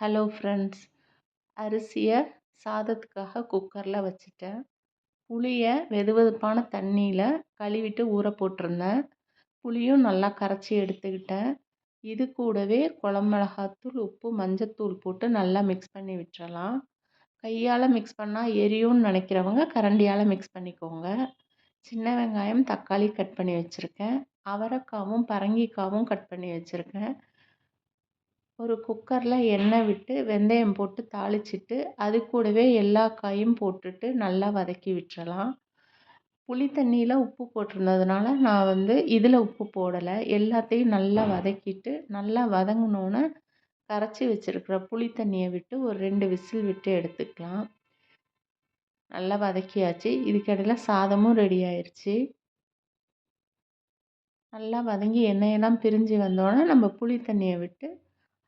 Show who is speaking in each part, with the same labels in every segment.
Speaker 1: Hello friends அரிசியை சாதத்துக்காக குக்கரில் வச்சுட்டேன். புளியை வெது வெதுப்பான தண்ணியில் கழுவிட்டு ஊற போட்டிருந்தேன். புளியும் நல்லா கரைச்சி எடுத்துக்கிட்டேன். இது கூடவே குழம்பு உப்பு மஞ்சத்தூள் போட்டு நல்லா மிக்ஸ் பண்ணி விட்டுறலாம். கையால் மிக்ஸ் பண்ணால் எரியும்னு நினைக்கிறவங்க கரண்டியால் மிக்ஸ் பண்ணிக்கோங்க. சின்ன வெங்காயம் தக்காளி கட் பண்ணி வச்சுருக்கேன். அவரைக்காவும் பரங்கிக்காவும் கட் பண்ணி வச்சுருக்கேன். ஒரு குக்கரில் எண்ணெய் விட்டு வெந்தயம் போட்டு தாளிச்சிட்டு அது கூடவே எல்லா காயும் போட்டுட்டு நல்லா வதக்கி விட்டுறலாம். புளி தண்ணியில் உப்பு போட்டிருந்ததுனால நான் வந்து இதில் உப்பு போடலை. எல்லாத்தையும் நல்லா வதக்கிட்டு நல்லா வதங்கினோன்னே கரைச்சி வச்சுருக்கிற புளி தண்ணியை விட்டு ஒரு ரெண்டு விசில் விட்டு எடுத்துக்கலாம். நல்லா வதக்கியாச்சு. இதுக்கடையில் சாதமும் ரெடி ஆயிடுச்சு நல்லா வதங்கி எண்ணெயெல்லாம் பிரிஞ்சு வந்தோடனே நம்ம புளி தண்ணியை விட்டு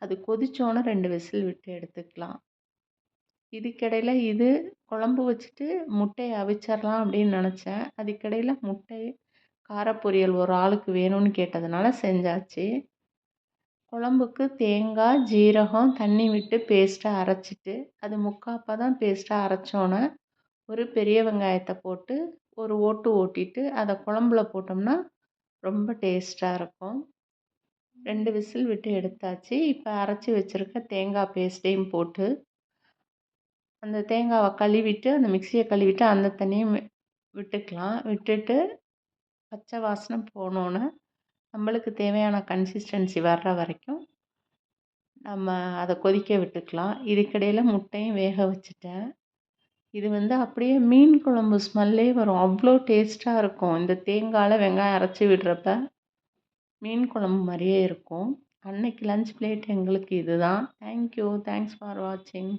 Speaker 1: அது கொதித்தோன்னே ரெண்டு விசில் விட்டு எடுத்துக்கலாம். இதுக்கிடையில் இது குழம்பு வச்சுட்டு முட்டையை அவிச்சிடலாம் அப்படின்னு நினச்சேன். அதுக்கிடையில் முட்டை காரப்பொரியல் ஒரு ஆளுக்கு வேணும்னு கேட்டதுனால செஞ்சாச்சு. குழம்புக்கு தேங்காய் ஜீரகம் தண்ணி விட்டு பேஸ்ட்டாக அரைச்சிட்டு அது முக்காப்பாக தான் பேஸ்ட்டாக அரைச்சோன்னே ஒரு பெரிய வெங்காயத்தை போட்டு ஒரு ஓட்டு ஓட்டிட்டு அதை குழம்புல போட்டோம்னா ரொம்ப டேஸ்ட்டாக இருக்கும். ரெண்டு விசில் விட்டு எடுத்தாச்சு. இப்போ அரைச்சி வச்சுருக்க தேங்காய் பேஸ்ட்டையும் போட்டு அந்த தேங்காவை கழுவிட்டு அந்த மிக்சியை கழுவிட்டு அந்த தண்ணியும் விட்டுக்கலாம். விட்டுட்டு பச்சை வாசனை போனோன்னே நம்மளுக்கு தேவையான கன்சிஸ்டன்சி வர்ற வரைக்கும் நம்ம அதை கொதிக்க விட்டுக்கலாம். இதுக்கிடையில் முட்டையும் வேக வச்சுட்டேன். இது வந்து அப்படியே மீன் குழம்பு ஸ்மெல்லே வரும். அவ்வளோ டேஸ்ட்டாக இருக்கும். இந்த தேங்காயில் வெங்காயம் அரைச்சி விடுறப்ப. மீன் குழம்பு மாதிரியே இருக்கும். அன்னைக்கு லன்ச் பிளேட் எங்களுக்கு இது தான் தேங்க்யூ தேங்க்ஸ் ஃபார் வாட்சிங்